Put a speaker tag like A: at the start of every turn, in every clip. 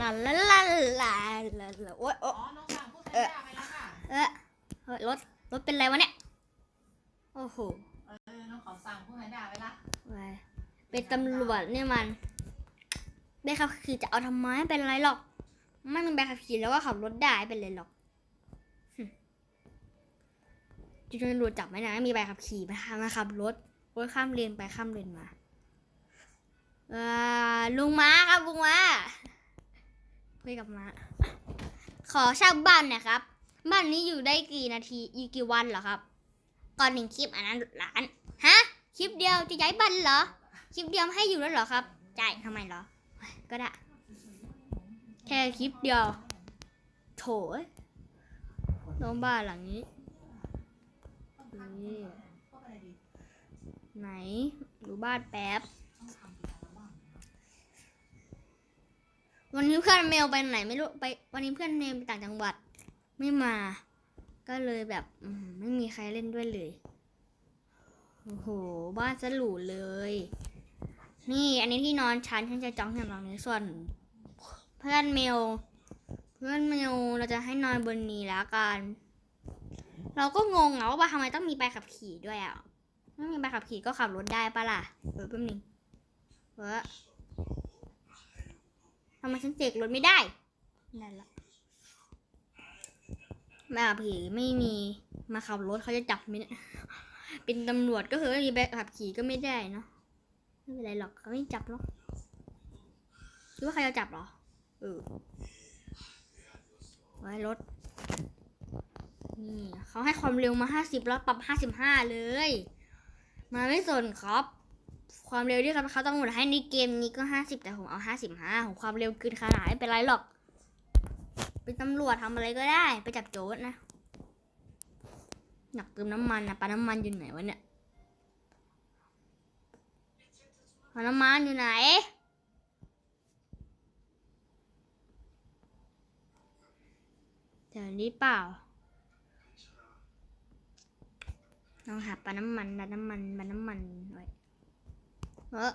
A: ลาลาลาลาลาลาโอ๊ยโอ๊
B: อ๋
A: ย
B: อน้องสั่งพูดแพนด้าไปแล้วค่ะ
A: เอ๊ะเฮ้ยรถรถเป็นไรวะเนี่ย โอ้โห
B: เออ น้องขอสั่งพูดแพนด้าไปละ
A: ไปเป็นตำรวจเนี่ยมันใบขับขี่จะเอาทำไมไม่เป็นไรหรอก ไม่มีใบขับขี่แล้วก็ขับรถได้เป็นไรหรอกหึจะโดนตำรวจจับไหมนะไม่มีใบขับขี่มามาขับรถรถข้ามเลนไปข้ามเลนมาเอ่อลุงม้าครับลุงม้า คุยกับมาขอเช่าบ้านน่อยครับ บ้านนี้อยู่ได้กี่นาทีอยู่กี่วันเหรอครับ ก่อนหนึ่งคลิปอันนั้นล้านฮะคลิปเดียวจะย้ายบ้านเหรอคลิปเดียวให้อยู่แล้วเหรอครับจ่ายทำไมเหรอ ก็ได้ แค่คลิปเดียว โถน้องบ้านหลังนี้นี่ไหนดูบ้านแป๊บ วันนี้เพื่อนเมลไปไหนไม่รู้ไป วันนี้เพื่อนเมลไปต่างจังหวัดไม่มา ก็เลยแบบไม่มีใครเล่นด้วยเลยโอ้โหบ้านสลูเลย นี่อันนี้ที่นอนชั้นฉันจะจองอย่างหลังนี้ส่วน เพื่อนเมล เพื่อนเมลเราจะให้นอนบนนี้แล้วกัน เราก็งงอะว่าทำไมต้องมีใบขับขี่ด้วยอะไม่มีใบขับขี่ก็ขับรถได้ปะล่ะเออแป๊บนึงเออ ทำไมฉันเสกรถไม่ได้ นั่นละใบขับขี่ไม่มีมาขับรถเขาจะจับไหมเนี่ยเป็นตำรวจก็คือไม่มีใบขับขี่ก็ไม่ได้เนาะไม่เป็นไรหรอกเขาไม่จับหรอกคิดว่าใครจะจับเหรอเออไว้รถนี่เขาให้ความเร็วมาห้าสิบแล้วปรับห้าสิบห้าเลย มาไม่สนครับ ความเร็วที่เขาต้องหมดให้ในเกมนี้ก็ห้าสิบแต่ผมเอาห้าสิบห้าของความเร็วเกินขนาดไม่เป็นไรหรอก เป็นตำรวจทำอะไรก็ได้ ไปจับโจรนะอยากเติมน้ำมันนะปาน้ำมันอยู่ไหนวะเนี่ยปาน้ำมันอยู่ไหนแถวนี้เปล่าลองหาปาน้ำมันปาน้ำมันปาน้ำมันไว้ เออ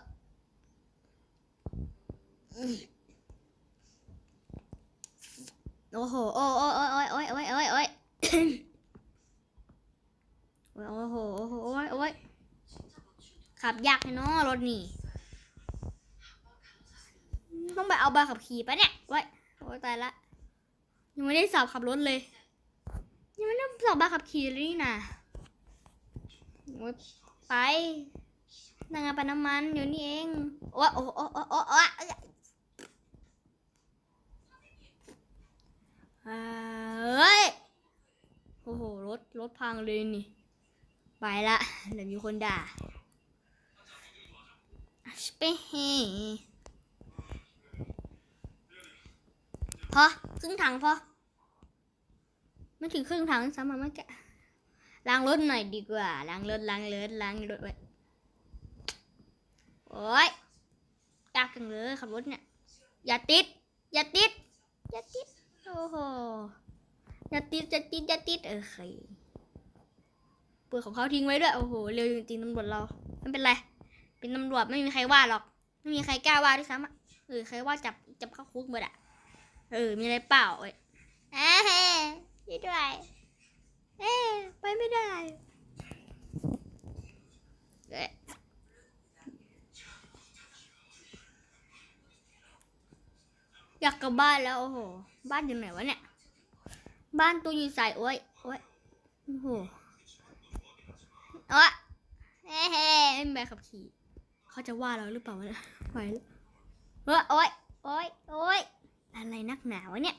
A: โอ้โห โอ้โอ้โอ้โอ้ยโอ้ยโอ้ยโอ้ยโอ้ยโอ้ยโอ้โห โอ้โห โอ้ยโอ้ยขับยากเลยเนาะรถนี่ ต้องไปเอาใบขับขี่ปะเนี่ยโอ้ยโอ้ยตายละ ยังไม่ได้สอบขับรถเลย ยังไม่ได้สอบใบขับขี่เลยนี่นะโอ้ยไป นางงานปั๊มน้ำมันอยู่นี่เองโอ้โอ้โอ้โอ้โอ้โอ้เฮ้ย โอ้โห รถ รถพังเลยนี่ ไปละเดี๋ยวมีคนด่าสเปเฮพอ ครึ่งถังพอ ไม่ถึงครึ่งถังซ้ำมาเมื่อกี้ล้างรถหน่อยดีกว่า ล้างรถล้างรถล้างรถไว้ โอ้ยยากจังเลยขับรถเนี่ย อย่าติด อย่าติด อย่าติด โอ้โห อย่าติด อย่าติด อย่าติด เออใครเปิดของเขาทิ้งไว้ด้วย โอ้โห เร็วจริงๆตำรวจเรา ไม่เป็นไร เป็นตำรวจไม่มีใครว่าหรอก ไม่มีใครกล้าว่าด้วยซ้ำอะเออใครว่าจับจับเข้าคุกหมดอะ เออ มีอะไรเปล่าเอ้ยเอ้ยช่วยด้วยเอ้ยไปไม่ได้ อยากกลับบ้านแล้วโอ้โห บ้านอยู่ไหนวะเนี่ย บ้านตัวอยู่ใส่โอ้ยโอ้ยโอ้โหโอ้ยเฮ้เฮ้ไม่มีใบขับขี่เขาจะว่าเราหรือเปล่าวะเนี่ยไปแล้วเฮ้ยโอ้ยโอ้ยโอ้ยอะไรนักหนาวะเนี่ย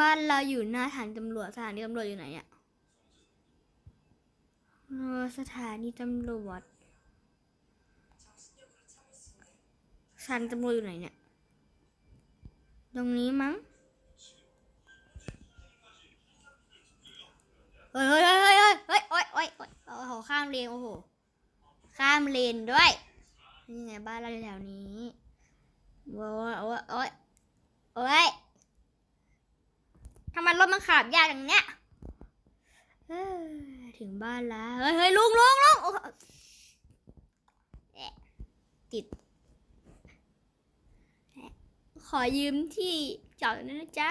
A: บ้านเราอยู่หน้าสถานีตำรวจสถานีตำรวจอยู่ไหนอะเออสถานีตำรวจสถานีตำรวจอยู่ไหนเนี่ย ตรงนี้มั้งเฮ้ยเฮ้ยเฮ้ยเฮ้ยเฮ้ยโอ้ยโอ้ยโอ้ยโหข้ามเลนโอ้โหข้ามเลนด้วยนี่ไงบ้านเราอยู่แถวนี้โอ้ยโอ้ยโอ้ยโอ้ยทำไมรถมันขับยากอย่างเนี้ยถึงบ้านแล้ว เฮ้ยเฮ้ยลุงลุงลุงติด ขอยืมที่จอดหน่อยนะจ๊ะ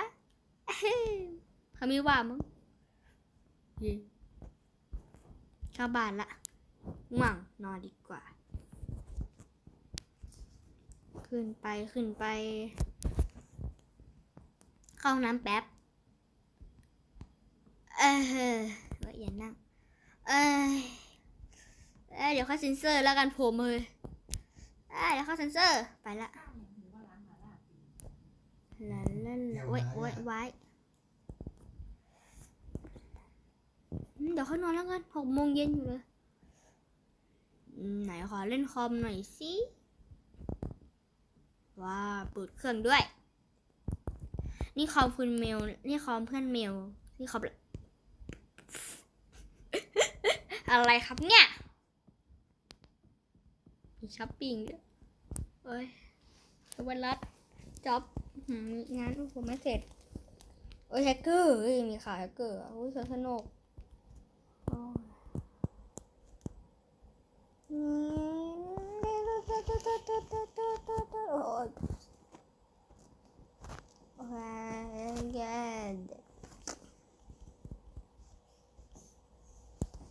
A: เขาไม่ว่ามั้งเย้เข้าบ้านละง่วงนอนดีกว่า ขึ้นไปขึ้นไป เข้าห้องน้ำแป๊บ เออเฮ้ยอย่านั่ง เอ้ยเอ้ยเดี๋ยวเข้าเซ็นเซอร์แล้วกันผมเลยเอ้ยเดี๋ยวเข้าเซ็นเซอร์ไปละ
B: หรือว่าร้านหมาล่า
A: ลาลาลาโอ้ยโอ้ยไว้อืมเดี๋ยวเขานอนแล้วกันหกโมงเย็นอยู่เลยอืมไหนขอเล่นคอมหน่อยสิว้าเปิดเครื่องด้วย นี่คอมคุณเมล นี่คอมเพื่อนเมล นี่คอมอะไรครับเนี่ยมีช้อปปิ้งด้วยเอ้ยวันรัด จ็อบงานผมไม่เสร็จ โอ้ยแฮกเกอร์มีขาวแฮกเกอร์อะโอ้ยสนุกโอ้ยอืมโอ้ยว้าวแกน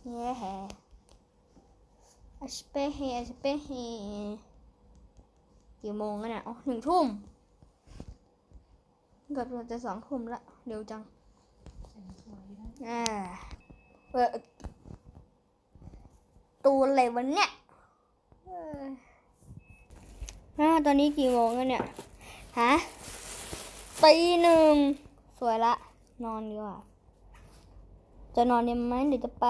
A: เย้อสเปเฮอสเปเฮกี่โมงกันเนี่ยอ๋อหนึ่งทุ่ม เกือบจะสองทุ่มละเร็วจัง
B: เป็นสวยนะ
A: อ่าเปิดตูนอะไรวันเนี่ยเอออ่าตอนนี้กี่โมงแล้วเนี่ย ฮะตีหนึ่ง สวยละ นอนดีกว่า จะนอนดีไหมเดี๋ยวจะไป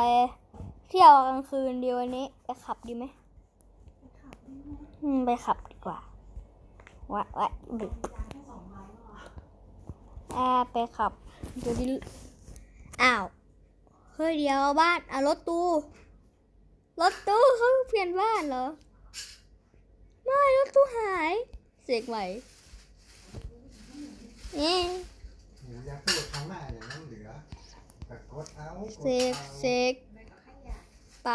A: เที่ยวกลางคืนเดียววันนี้ ไปขับดีไหมอืม ไปขับดีกว่า วะวะดึก
B: ร้านแค่สองร้อยก็
A: อ่าไปขับเดี๋ยวดิอ้าว เฮ้ยเดี๋ยวบ้านอะรถตู้ รถตู้เขาเปลี่ยนบ้านเหรอ ไม่รถตู้หาย เสกไหวเอ๊ะ
C: หนูอยากพูดครั้งหน้าอย่างนั้นเหลือแต่กดเอากด
A: เสก
C: เอา
A: เสกไป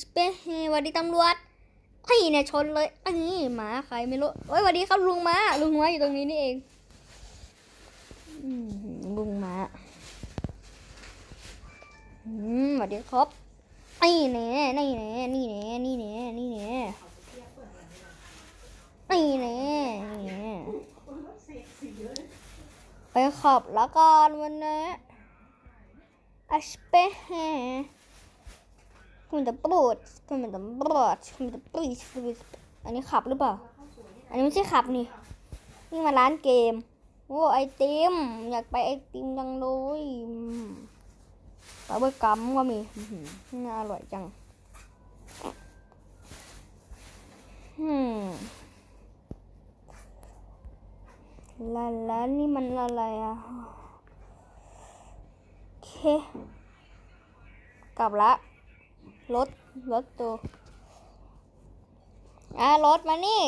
A: สเปเฮสวัสดีตำรวจไอ้เนี่ยชนเลยอันนี้หมาใครไม่รู้โอ้ยสวัสดีครับลุงม้าลุงม้าอยู่ตรงนี้นี่เอง มสวัสดีครับไอ้แน่นี่แน่นี่แน่นี่แน่นี่แน่นี่แน่นี่แน่ไปขับล้วกันวันนี้ Aspehe. Kom inte bort. Kom inte bort. Kom inte bort. อันนี้ขับหรือเปล่า อันนี้ไม่ใช่ขับนี่ นี่มาร้านเกม โอ้ไอติม อยากไปไอติมจังเลย ปลาเบอร์กัมก็มีน่าอร่อยจังอืมลาลานี่มันอะไรอะโอเค กลับละ รถ รถตัว อะ รถมานี่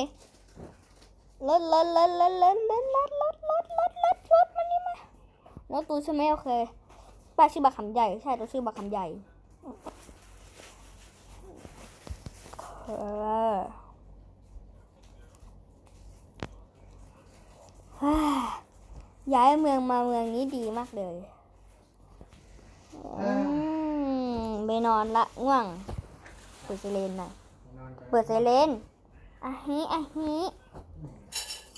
A: รถรถรถรถรถรถรถรถรถรถรถรถมานี่มารถตู้ใช่ไหมโอเค ป้าชื่อบักคำใหญ่ใช่ตัวชื่อบักคำใหญ่เออฮ่าย้ายเมืองมาเมืองนี้ดีมากเลยอืมไปนอนละง่วง เปิดไซเรนหน่อย
C: นอนกัน
A: เปิดไซเรนอะฮิอะฮิ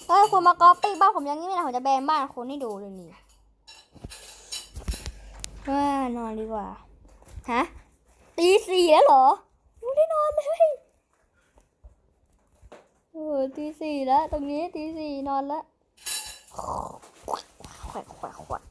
A: เฮ้ยคุณมาก๊อปปี้บ้านผมอยังนี้ไม่ได้ผมจะแบนบ้านคุณให้ดูเลยนี่ ว่านอนดีกว่า ฮะ ตีสี่แล้วเหรอยังไม่ได้นอนเลยเออตีสี่แล้ว ตรงนี้ตีสี่นอนแล้วขวะแขวะแขวะ